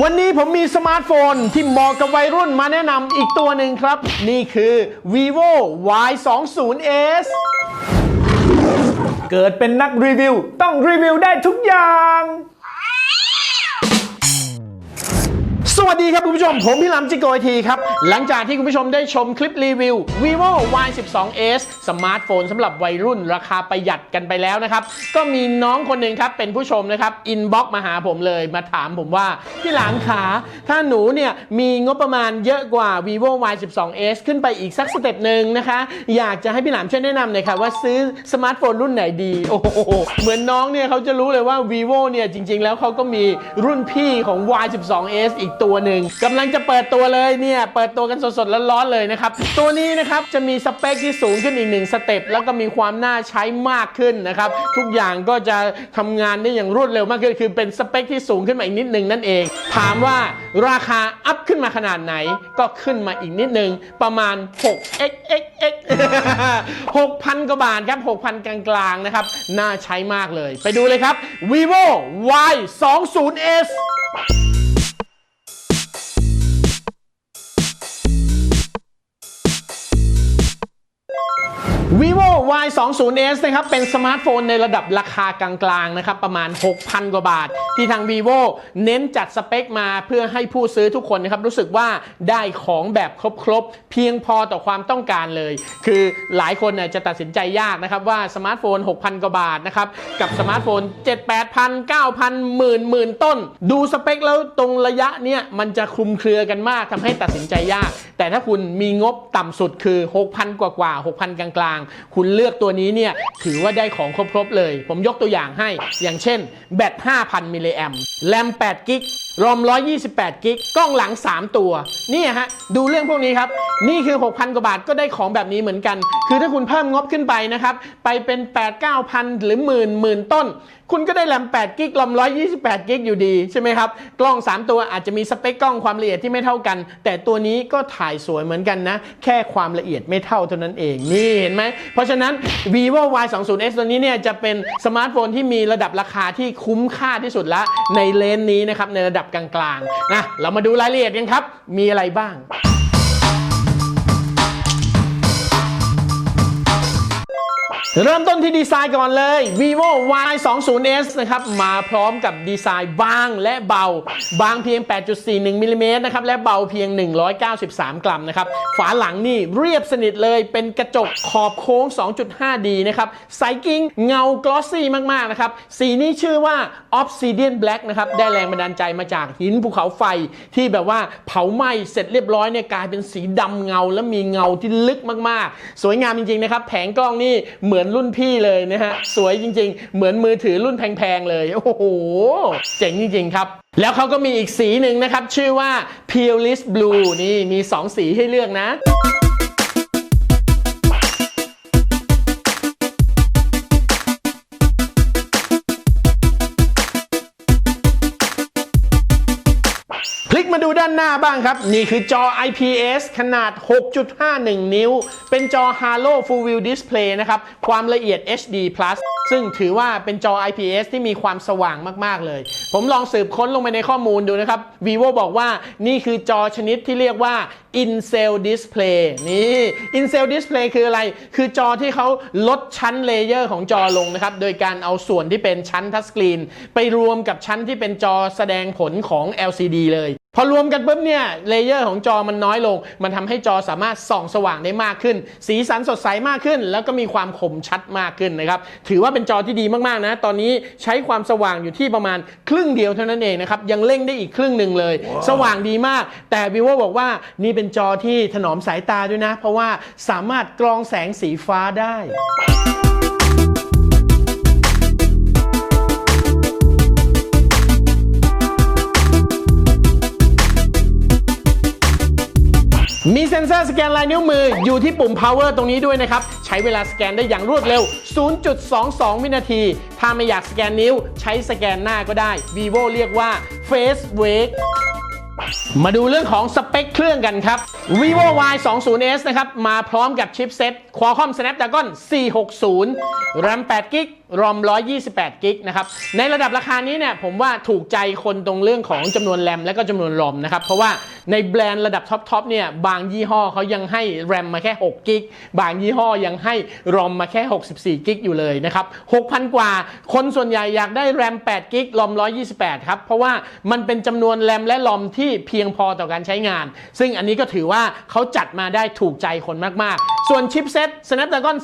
วันนี้ผมมีสมาร์ทโฟนที่เหมาะกับวัยรุ่นมาแนะนำอีกตัวหนึ่งครับ นี่คือ vivo y 2 0 s เกิดเป็นนักรีวิว ต้องรีวิวได้ทุกอย่าง สวัสดีครับคุณผู้ชม ผมพี่ลำจิโกไอทีครับ หลังจากที่คุณผู้ชมได้ชมคลิปรีวิว vivo y 1 2 s สมาร์ทโฟนสำหรับวัยรุ่นราคาประหยัดกันไปแล้วนะครับ ก็มีน้องคนหนึ่งครับ เป็นผู้ชมนะครับอินบ็อกมาหาผมเลยมาถามผมว่า พี่หลามขา ถ้าหนูเนี่ยมีงบประมาณเยอะกว่า vivo y 1 2 s ขึ้นไปอีกสักสเต็ปหนึ่งนะคะ อยากจะให้พี่หลามช่วยแนะนำหน่อยค่ะว่าซื้อสมาร์ทโฟนรุ่นไหนดีโอ้โหเหมือนน้องเนี่ยเขาจะรู้เลยว่า vivo เนี่ยจริง ๆ แล้วเขาก็มีรุ่นพี่ของ y 1 2 s อีกตัวหนึ่งกำลังจะเปิดตัวเลยเนี่ย เปิดตัวกันสดๆร้อนๆเลยนะครับ ตัวนี้นะครับจะมีสเปคที่สูงขึ้นอีกหนึ่งสเต็ปแล้วก็มีความน่าใช้มากขึ้นนะครับ ทุกอย่างก็จะทำงานได้อย่างรวดเร็วมากขึ้น คือเป็นสเปคที่สูงขึ้นมาอีกนิดนึงนั่นเอง ถามว่าราคาอัพขึ้นมาขนาดไหนก็ขึ้นมาอีกนิดนึงประมาณ 6 x x x 6,000 กว่าบาทครับ 6,000 กลางๆนะครับ น่าใช้มากเลย ไปดูเลยครับ vivo y 2 0 s vivo y 2 0 s นะครับ เป็นสมาร์ทโฟนในระดับราคากลางๆ นะครับ ประมาณ 6,000 กว่าบาท ที่ทาง vivo เน้นจัดสเปคมาเพื่อให้ผู้ซื้อทุกคนนะครับ รู้สึกว่าได้ของแบบครบๆ เพียงพอต่อความต้องการเลย คือหลายคนเนี่ยจะตัดสินใจยากนะครับ ว่าสมาร์ทโฟน 6,000 กว่าบาทนะครับ กับสมาร์ทโฟน 7 8 0 0 0 9,000 หมื่นหมื่นต้น ดูสเปคแล้วตรงระยะเนี่ยมันจะคลุมเครือกันมากทำให้ตัดสินใจยาก แต่ถ้าคุณมีงบต่ำสุดคือ 6,000 กว่ากว่าๆ6,000 กลางคุณเลือกตัวนี้เนี่ยถือว่าได้ของครบๆเลย ผมยกตัวอย่างให้ อย่างเช่น แบต 5,000 มิลลิแอมแรม 8 กิกรอม 128 กิก กล้องหลัง 3 ตัว นี่ฮะ ดูเรื่องพวกนี้ครับ นี่คือ 6,000 กว่าบาทก็ได้ของแบบนี้เหมือนกัน คือถ้าคุณเพิ่มงบขึ้นไปนะครับ ไปเป็น 8 9,000 หรือหมื่นหมื่นต้น คุณก็ได้แรม8กิกรอม128กิกอยู่ดีใช่ไหมครับ กล้อง 3 ตัวอาจจะมีสเปคกล้องความละเอียดที่ไม่เท่ากัน แต่ตัวนี้ก็ถ่ายสวยเหมือนกันนะ แค่ความละเอียดไม่เท่าเท่านั้นเองนี่เห็นไหม เพราะฉะนั้น vivo y 2 0 s ตัวนี้เนี่ยจะเป็นสมาร์ทโฟนที่มีระดับราคาที่คุ้มค่าที่สุดละในเลนนี้นะครับในระดับกลางๆนะเรามาดูรายละเอียดกันครับ มีอะไรบ้าง เริ่มต้นที่ดีไซน์ก่อนเลย vivo y 2 0 s นะครับ มาพร้อมกับดีไซน์บางและเบา บางเพียง 8.41มิลลิเมตรนะครับ และเบาเพียง 193 กรัมนะครับ ฝาหลังนี่เรียบสนิทเลย เป็นกระจกขอบโค้ง 2.5D นะครับใสกิ้งเงากลอสซี่มาก ๆ นะครับ สีนี้ชื่อว่า obsidian black นะครับ ได้แรงบันดาลใจมาจากหินภูเขาไฟที่แบบว่าเผาไหม้เสร็จเรียบร้อยเนี่ยกลายเป็นสีดำเงา และมีเงาที่ลึกมาก ๆ สวยงามจริง ๆ นะครับ แผงกล้องนี่เหมือนรุ่นพี่เลยนะฮะสวยจริง ๆ เหมือนมือถือรุ่นแพงๆเลยโอ้โหเจ๋งจริง ๆ ครับแล้วเขาก็มีอีกสีหนึ่งนะครับ ชื่อว่า p e e l i s Blue นี่มี 2 สีให้เลือกนะ ดูด้านหน้าบ้างครับ นี่คือจอ IPS ขนาด 6.51 นิ้ว เป็นจอ Halo Full View Display นะครับ ความละเอียด HD Plus ซึ่งถือว่าเป็นจอ IPS ที่มีความสว่างมาก ๆ เลย ผมลองสืบค้นลงไปในข้อมูลดูนะครับ vivo บอกว่านี่คือจอชนิดที่เรียกว่า in-cell display นี่ in-cell display คืออะไร คือจอที่เขาลดชั้นเลเยอร์ของจอลงนะครับ โดยการเอาส่วนที่เป็นชั้นทัชสกรีน ไปรวมกับชั้นที่เป็นจอแสดงผลของ LCD เลย พอรวมกันปุ๊บเนี่ยเลเยอร์ของจอมันน้อยลง มันทำให้จอสามารถส่องสว่างได้มากขึ้น สีสันสดใสมากขึ้น แล้วก็มีความคมชัดมากขึ้นนะครับ ถือว่าเป็นจอที่ดีมากๆนะ ตอนนี้ใช้ความสว่างอยู่ที่ประมาณครึ่งเดียวเท่านั้นเองนะครับ ยังเร่งได้อีกครึ่งหนึ่งเลยสว่างดีมาก แต่ vivo บอกว่านี่เป็นจอที่ถนอมสายตาด้วยนะ เพราะว่าสามารถกรองแสงสีฟ้าได้ มีเซ็นเซอร์สแกนลายนิ้วมืออยู่ที่ปุ่ม power ตรงนี้ด้วยนะครับ ใช้เวลาสแกนได้อย่างรวดเร็ว 0.22 วินาที ถ้าไม่อยากสแกนนิ้ว ใช้สแกนหน้าก็ได้ vivo เรียกว่า face wake มาดูเรื่องของสเปคเครื่องกันครับ vivo y 2 0 s นะครับ มาพร้อมกับชิปเซ็ต Qualcomm Snapdragon 460 RAM 8 g b รอม 128 กิกนะครับ ในระดับราคานี้เนี่ยผมว่าถูกใจคนตรงเรื่องของจำนวนแรมและก็จำนวนรอมนะครับ เพราะว่าในแบรนด์ระดับท็อปๆเนี่ยบางยี่ห้อเขายังให้แรมมาแค่ 6 กิก บางยี่ห้อยังให้รอมมาแค่ 64 กิกอยู่เลยนะครับ 6,000 กว่า คนส่วนใหญ่อยากได้แรม 8 กิก รอม 128 ครับ เพราะว่ามันเป็นจำนวนแรมและรอมที่เพียงพอต่อการใช้งาน ซึ่งอันนี้ก็ถือว่าเขาจัดมาได้ถูกใจคนมากๆ ส่วนชิปเซ็ต Snapdragon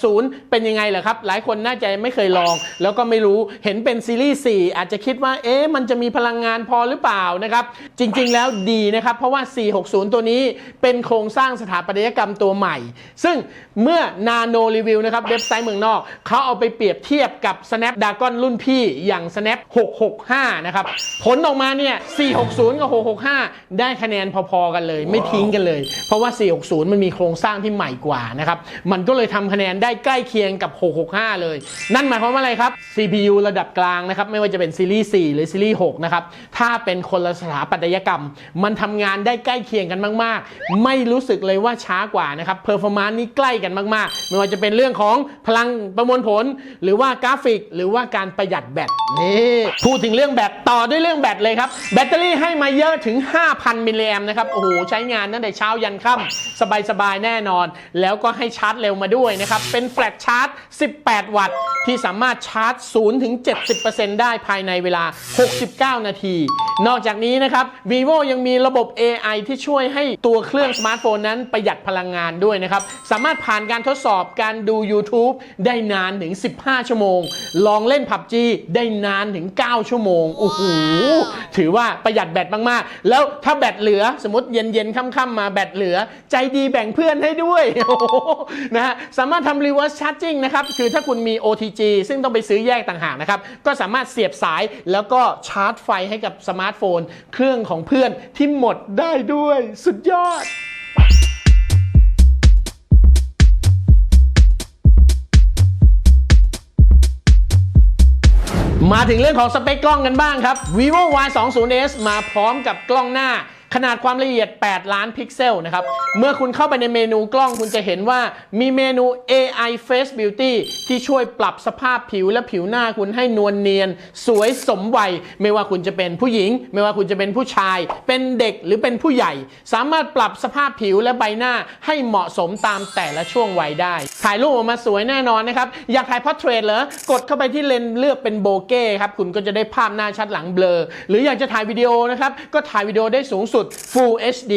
460 เป็นยังไงล่ะครับ หลายคนน่าจะไม่เคยลอง แล้วก็ไม่รู้เห็นเป็นซีรีส์4อาจจะคิดว่าเอ๊ะมันจะมีพลังงานพอหรือเปล่านะครับ จริงๆแล้วดีนะครับ เพราะว่า 460 ตัวนี้เป็นโครงสร้างสถาปัตยกรรมตัวใหม่ ซึ่งเมื่อ Nano Review นะครับเว็บไซต์เมืองนอกเขาเอาไปเปรียบเทียบกับ Snapdragon รุ่นพี่อย่าง Snap 665 นะครับ ผลออกมาเนี่ย 460 กับ 665 ได้คะแนนพอๆกันเลย ไม่ทิ้งกันเลย เพราะว่า 460 มันมีโครงสร้างที่ใหม่กว่านะครับ มันก็เลยทำคะแนนได้ใกล้เคียงกับ 665 เลย นั่นหมายความว่าอะไรครับ CPU ระดับกลางนะครับ ไม่ว่าจะเป็นซีรีส์ 4 หรือซีรีส์ 6 นะครับ ถ้าเป็นคนละสถาปัตยกรรม มันทำงานได้ใกล้เคียงกันมาก ๆ ไม่รู้สึกเลยว่าช้ากว่านะครับเพอร์ฟอร์มานซ์นี่ใกล้กันมาก ๆ ไม่ว่าจะเป็นเรื่องของพลังประมวลผล หรือว่ากราฟิก หรือว่าการประหยัดแบตนี่พูดถึงเรื่องแบตต่อด้วยเรื่องแบตเลยครับ แบตเตอรี่ให้มาเยอะถึง 5,000 มิลลิแอมนะครับโอ้โหใช้งานตั้งแต่เช้ายันค่ำสบาย ๆ แน่นอน แล้วก็ให้ชาร์จเร็วมาด้วยนะครับเป็นแฟลชชาร์จ 18 วัตต์ที่สามารถชาร์จ 0 ถึง 70%ได้ภายในเวลา 69 นาที นอกจากนี้นะครับ vivo ยังมีระบบ AI ที่ช่วยให้ตัวเครื่องสมาร์ทโฟนนั้นประหยัดพลังงานด้วยนะครับ สามารถผ่านการทดสอบการดู YouTube ได้นานถึง 15 ชั่วโมง ลองเล่น PUBG ได้นานถึง 9 ชั่วโมง โอ้โห ถือว่าประหยัดแบตมาก ๆ แล้วถ้าแบตเหลือสมมติเย็น ๆ ค่ำ ๆ มาแบตเหลือ ใจดีแบ่งเพื่อนให้ด้วยโอ้โหนะฮะ สามารถทำ reverse charging นะครับ คือถ้าคุณมี OTG ซึ่งต้องไปซื้อแยกต่างหากนะครับ ก็สามารถเสียบสายแล้วก็ชาร์จไฟให้กับสมาร์ทโฟน เครื่องของเพื่อนที่หมดได้ด้วยสุดยอดมาถึงเรื่องของสเปคกล้องกันบ้างครับ vivo y 2 0 s มาพร้อมกับกล้องหน้า ขนาดความละเอียด 8 ล้านพิกเซลนะครับ เมื่อคุณเข้าไปในเมนูกล้องคุณจะเห็นว่ามีเมนู AI Face Beauty ที่ช่วยปรับสภาพผิวและผิวหน้าคุณให้นวลเนียน สวยสมวัย ไม่ว่าคุณจะเป็นผู้หญิง ไม่ว่าคุณจะเป็นผู้ชาย เป็นเด็กหรือเป็นผู้ใหญ่ สามารถปรับสภาพผิวและใบหน้าให้เหมาะสมตามแต่ละช่วงวัยได้ ถ่ายรูปออกมาสวยแน่นอนนะครับ อยากถ่ายพอร์เทรตเหรอกดเข้าไปที่เลนเลือกเป็นโบเก้ครับคุณก็จะได้ภาพหน้าชัดหลังเบลอ หรืออยากจะถ่ายวิดีโอนะครับก็ถ่ายวิดีโอได้สูงสุด Full HD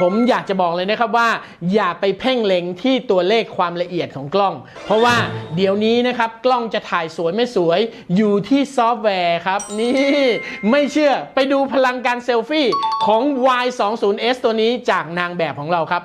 ผมอยากจะบอกเลยนะครับว่า อย่าไปเพ่งเล็งที่ตัวเลขความละเอียดของกล้อง เพราะว่าเดี๋ยวนี้นะครับกล้องจะถ่ายสวยไม่สวยอยู่ที่ซอฟต์แวร์ครับ นี่ ไม่เชื่อไปดูพลังการเซลฟี่ของ Y20s ตัวนี้จากนางแบบของเราครับ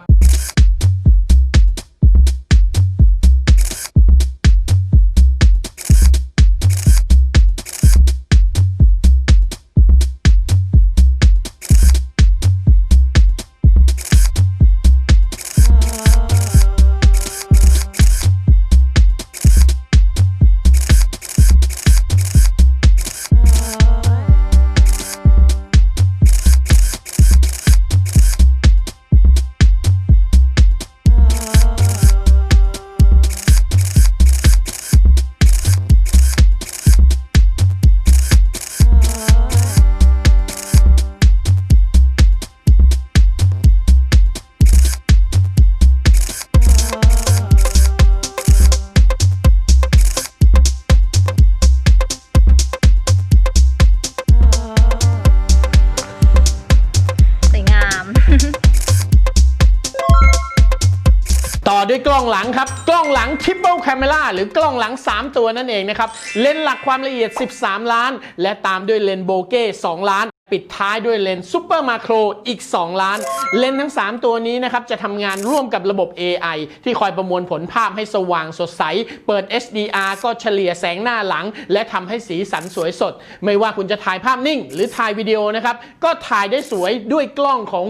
กล้องหลังครับ กล้องหลัง Triple Camera หรือกล้องหลัง 3 ตัวนั่นเองนะครับ เลนส์หลักความละเอียด 13 ล้าน และตามด้วยเลนส์โบเก้2ล้านปิดท้ายด้วยเลนส์ซูเปอร์มาโครอีก 2 ล้าน เลนส์ทั้ง 3 ตัวนี้นะครับ จะทำงานร่วมกับระบบ AI ที่คอยประมวลผลภาพให้สว่างสดใส เปิด HDR ก็เฉลี่ยแสงหน้าหลัง และทำให้สีสันสวยสด ไม่ว่าคุณจะถ่ายภาพนิ่ง หรือถ่ายวิดีโอนะครับ ก็ถ่ายได้สวยด้วยกล้องของ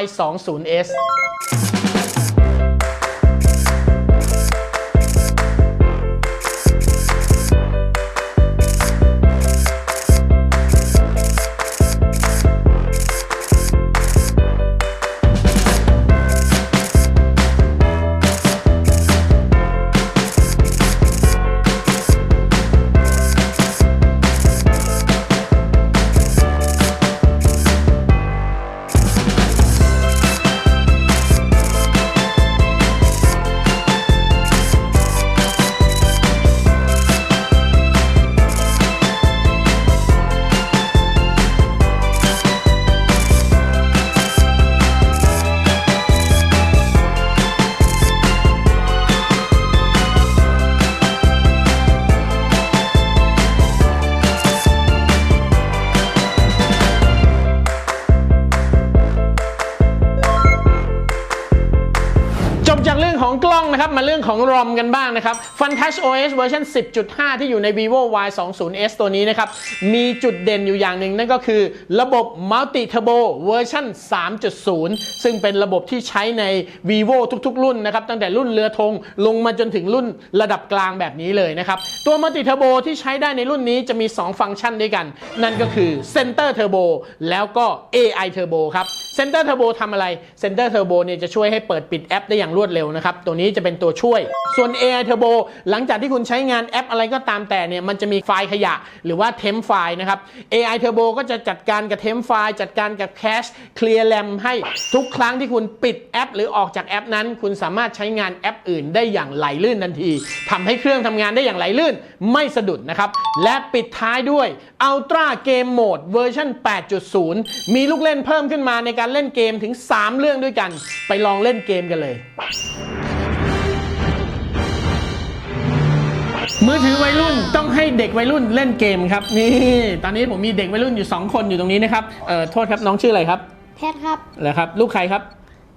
Y20s ครับมาเรื่องของ ROM กันบ้างนะครับ FunTouch OS เวอร์ชัน10.5 ที่อยู่ใน vivo y 2 0 s ตัวนี้นะครับ มีจุดเด่นอยู่อย่างหนึ่งนั่นก็คือ ระบบ Multi Turbo เวอร์ชัน3.0 ซึ่งเป็นระบบที่ใช้ใน vivo ทุกๆ รุ่นนะครับ ตั้งแต่รุ่นเรือธงลงมาจนถึงรุ่นระดับกลางแบบนี้เลยนะครับ ตัว Multi Turbo ที่ใช้ได้ในรุ่นนี้จะมี 2 ฟังก์ชันด้วยกัน นั่นก็คือ Center Turbo แล้วก็ AI Turbo ครับ Center Turbo ทำอะไร Center Turbo เนี่ยจะช่วยให้เปิดปิดแอปได้อย่างรวดเร็วนะครับ ตัวนี้จะเป็นตัวช่วย ส่วน AI Turbo หลังจากที่คุณใช้งานแอปอะไรก็ตามแต่เนี่ยมันจะมีไฟล์ขยะหรือว่าเทมไฟล์นะครับ AI Turbo ก็จะจัดการกับเทมไฟล์จัดการกับแคชเคลียร์แรมให้ทุกครั้งที่คุณปิดแอป หรือออกจากแอปนั้น คุณสามารถใช้งานแอปอื่นได้อย่างไหลลื่นทันทีทำให้เครื่องทำงานได้อย่างไหลลื่น ไม่สะดุดนะครับ และปิดท้ายด้วย Ultra Game Mode เวอร์ชัน8.0 มีลูกเล่นเพิ่มขึ้นมาในการเล่นเกมถึง 3 เรื่องด้วยกัน ไปลองเล่นเกมกันเลย มือถือวัยรุ่นต้องให้เด็กวัยรุ่นเล่นเกมครับ นี่ ตอนนี้ผมมีเด็กวัยรุ่นอยู่ 2 คนอยู่ตรงนี้นะครับเอ่อโทษครับน้องชื่ออะไรครับแพทครับเหรอครับลูกใครครับ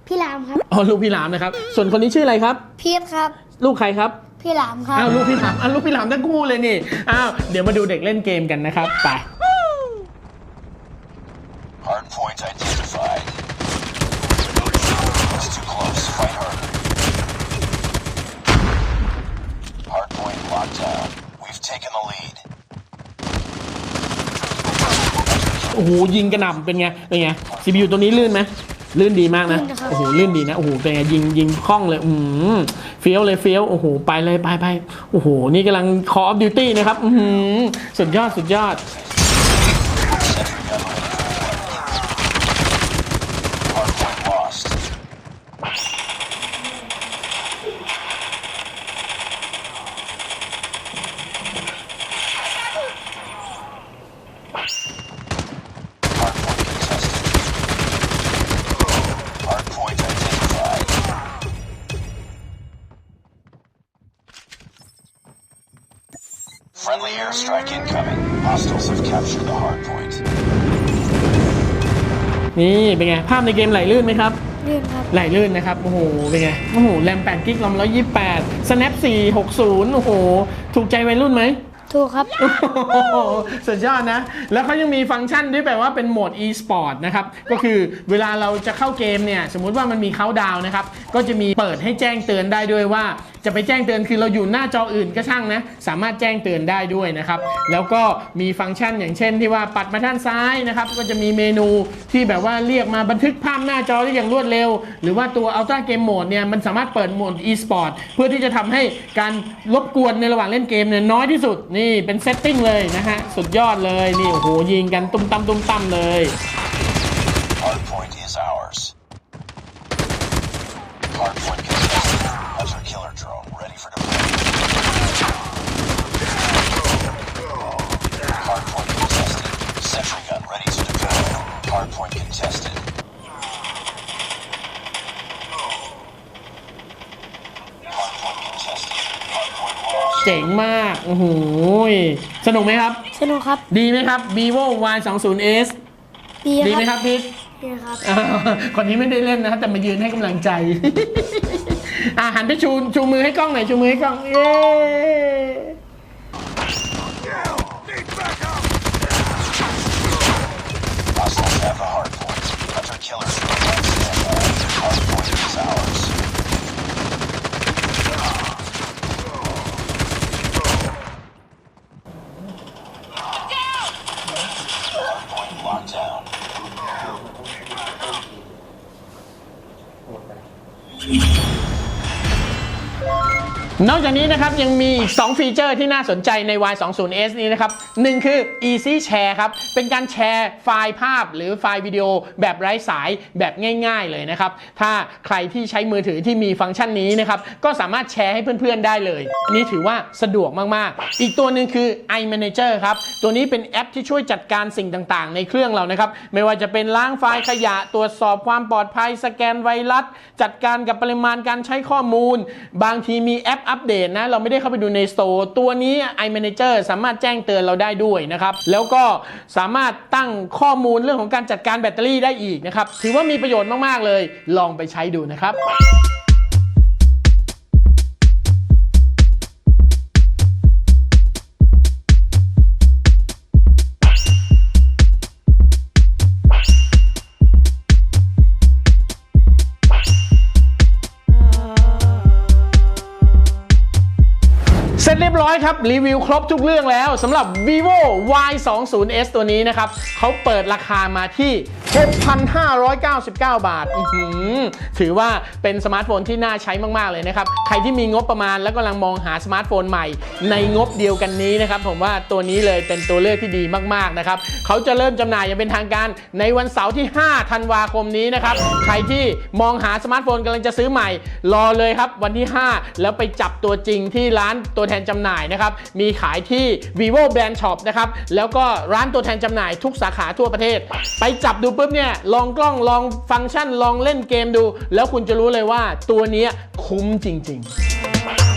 พี่หลามครับอ๋อลูกพี่หลามนะครับ ส่วนคนนี้ชื่ออะไรครับ พีทครับ ลูกใครครับพี่หลามครับ อ้าวลูกพี่หลามอ้าวลูกพี่หลามทั้งคู่เลยนี่อ้าวเดี๋ยวมาดูเด็กเล่นเกมกันนะครับไป Hardpoint identified. โอ้โหยิงกระหน่ำเป็นไงเป็นไง CPU ตัวนี้ลื่นไหมลื่นดีมากนะลื่นนะครับโอ้โหลื่นดีนะโอ้โหเป็นไงยิงยิงคล่องเลยอืมเฟี้ยวเลยเฟี้ยวโอ้โหไปเลยไปไปโอ้โหนี่กำลัง Call of Duty นะครับอือหือสุดยอดสุดยอด ภาพในเกมไหลลื่นไหมครับ ลื่นครับ ไหลลื่นนะครับ โอ้โห เป็นไง โอ้โห แรม8กิกลอม128 Snap 460 โอ้โห ถูกใจวัยรุ่นไหม ถูกครับโอ้โหสุดยอดนะ แล้วเขายังมีฟังก์ชันด้วยแบบว่าเป็นโหมด e-sport นะครับ ก็คือเวลาเราจะเข้าเกมเนี่ย สมมุติว่ามันมีเขาดาวน์นะครับ ก็จะมีเปิดให้แจ้งเตือนได้ด้วยว่า จะไปแจ้งเตือนคือเราอยู่หน้าจออื่นก็ช่างนะ สามารถแจ้งเตือนได้ด้วยนะครับ แล้วก็มีฟังก์ชันอย่างเช่นที่ว่าปัดมาด้านซ้ายนะครับ ก็จะมีเมนูที่แบบว่าเรียกมาบันทึกภาพหน้าจอได้อย่างรวดเร็ว หรือว่าตัว Ultra Game Mode เนี่ยมันสามารถเปิดโหมด e-sport เพื่อที่จะทำให้การรบกวนในระหว่างเล่นเกมเนี่ยน้อยที่สุดนี่เป็นเซตติ้งเลยนะฮะสุดยอดเลยนี่โอ้โหยิงกันตุ้มตั้มตุ้มตั้มเลย เจ๋งมากโอ้โหสนุกไหมครับ สนุกครับ ดีไหมครับ vivo y 2 0 s ดีดีไหมคครับรับพีทดีครับอ่าคนนี้ไม่ได้เล่นนะครับแต่มายืนให้กำลังใจ อ่าหันไปชูชูมือให้กล้องหน่อยชูมือให้กล้องเย้ นอกจากนี้นะครับยังมีอีก 2 ฟีเจอร์ที่น่าสนใจใน Y 2 0 S นี้นะครับหนึ่งคือ Easy Share ครับ เป็นการแชร์ไฟล์ภาพหรือไฟล์วิดีโอแบบไร้สายแบบง่ายๆเลยนะครับ ถ้าใครที่ใช้มือถือที่มีฟังก์ชันนี้นะครับ ก็สามารถแชร์ให้เพื่อนๆได้เลยอันนี้ถือว่าสะดวกมากๆ อีกตัวหนึ่งคือ iManager ครับ ตัวนี้เป็นแอปที่ช่วยจัดการสิ่งต่างๆ ในเครื่องเรานะครับ ไม่ว่าจะเป็นล้างไฟล์ขยะตรวจสอบความปลอดภัยสแกนไวรัส จัดการกับปริมาณการใช้ข้อมูล บางทีมีแอปอัปเดตนะ เราไม่ได้เข้าไปดูในสโตร์ตัวนี้ iManager สามารถแจ้งเตือนเราได้ด้วยนะครับ แล้วก็สามารถตั้งข้อมูลเรื่องของการจัดการแบตเตอรี่ได้อีกนะครับ ถือว่ามีประโยชน์มาก ๆ เลย ลองไปใช้ดูนะครับ อยครับ รีวิวครบทุกเรื่องแล้วสำหรับ vivo y 2 0 s ตัวนี้นะครับเขาเปิดราคามาที่ 6,599 บาท ถือว่าเป็นสมาร์ทโฟนที่น่าใช้มาก ๆ เลยนะครับ ใครที่มีงบประมาณแล้วกำลังมองหาสมาร์ทโฟนใหม่ ในงบเดียวกันนี้นะครับ ผมว่าตัวนี้เลยเป็นตัวเลือกที่ดีมาก ๆ นะครับ เขาจะเริ่มจำหน่ายอย่างเป็นทางการในวันเสาร์ที่ 5 ธันวาคมนี้นะครับ ใครที่มองหาสมาร์ทโฟนกำลังจะซื้อใหม่ รอเลยครับวันที่ 5 แล้วไปจับตัวจริงที่ร้านตัวแทนจำหน่ายนะครับมีขายที่ vivo brand shop นะครับแล้วก็ร้านตัวแทนจำหน่ายทุกสาขาทั่วประเทศ ไปจับดูปุ๊บเนี่ยลองกล้องลองฟังก์ชันลองเล่นเกมดู แล้วคุณจะรู้เลยว่าตัวนี้คุ้มจริง ๆ